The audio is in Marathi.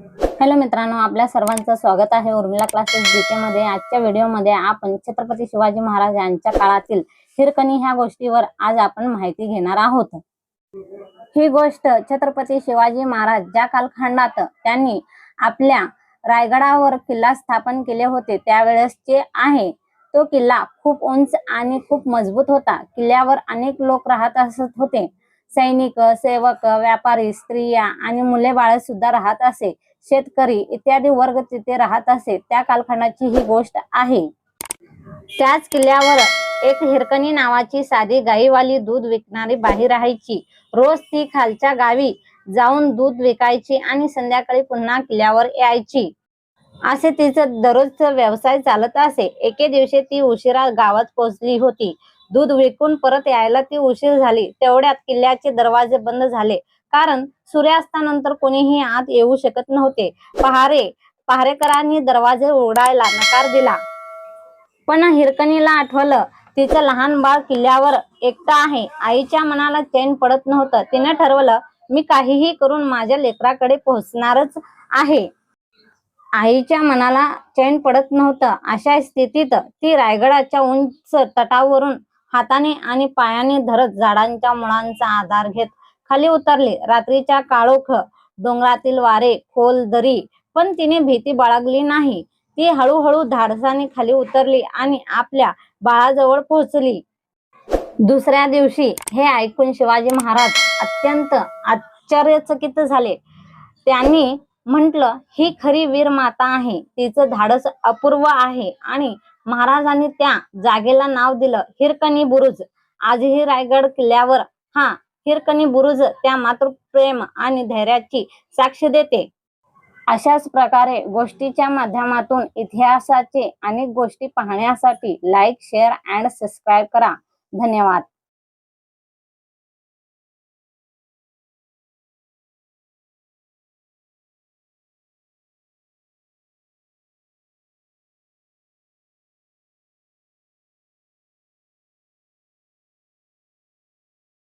हॅलो मित्रांनो आपल्या सर्वांचं स्वागत आहे उर्मिला क्लासेस जीके मध्ये. आजच्या व्हिडिओमध्ये आपण छत्रपती शिवाजी महाराज यांच्या काळातील हिरकणी ह्या गोष्टीवर आज आपण माहिती घेणार आहोत. ही गोष्ट छत्रपती शिवाजी महाराज ज्या कालखंडात त्यांनी आपल्या रायगडावर किल्ला स्थापन केले होते त्यावेळेसचे आहे. तो किल्ला खूप उंच आणि खूप मजबूत होता. किल्ल्यावर अनेक लोक राहत असत होते. सैनिक सेवक व्यापारी स्त्रिया आणि मुले बाळ सुद्धा राहत असे. शेतकरी इत्यादी वर्ग तिथे राहत असे त्या कालखंडाची ही गोष्ट आहे. त्याच किल्ल्यावर एक हिरकणी नावाची साधी गाईवाली दूध विकणारी बाई राहायची. रोज ती खालच्या गावी जाऊन दूध विकायची आणि संध्याकाळी पुन्हा किल्ल्यावर यायची. असे तिचं दररोजचा व्यवसाय चालत असे. एके दिवशी ती उशिरा गावात पोहोचली होती. दूध विकून परत यायला ती उशीर झाली. तेवढ्यात किल्ल्याचे दरवाजे बंद झाले. कारण सूर्यास्तानंतर कोणीही आत येऊ शकत नव्हते. पहारे पहारेकरांनी दरवाजे उघडायला नकार दिला. पण हिरकणीला आठवलं तिचं लहान बाळ किल्ल्यावर एकटं आहे. आईच्या मनाला चैन पडत नव्हतं. तिने ठरवलं मी काहीही करून माझ्या लेकराकडे पोहोचणारच आहे. आईच्या मनाला चैन पडत नव्हतं. अशा स्थितीत ती रायगडाच्या उंच तटावरून हाताने आणि पायाने धरत झाडांच्या मुळांचा आधार घेत खाली उतरले. रात्रीच्या काळोख डोंगरातील वारे खोल दरी पण तिने भीती बाळगली नाही. ती हळूहळू धाडसाने खाली उतरली आणि आपल्या बाळाजवळ पोहोचली. दुसऱ्या दिवशी हे ऐकून शिवाजी महाराज अत्यंत आश्चर्यचकित झाले. त्यांनी म्हटलं ही खरी वीर माता आहे. तिचं धाडस अपूर्व आहे. आणि महाराजांनी त्या जागेला नाव दिलं हिरकणी बुरुज. आजही रायगड किल्ल्यावर हा हिरकणी बुरुज त्या मातृप्रेम आणि धैर्याची साक्ष देते. अशाच प्रकारे गोष्टीच्या माध्यमातून इतिहासाचे अनेक गोष्टी पाहण्यासाठी लाईक शेअर अँड सबस्क्राईब करा. धन्यवाद.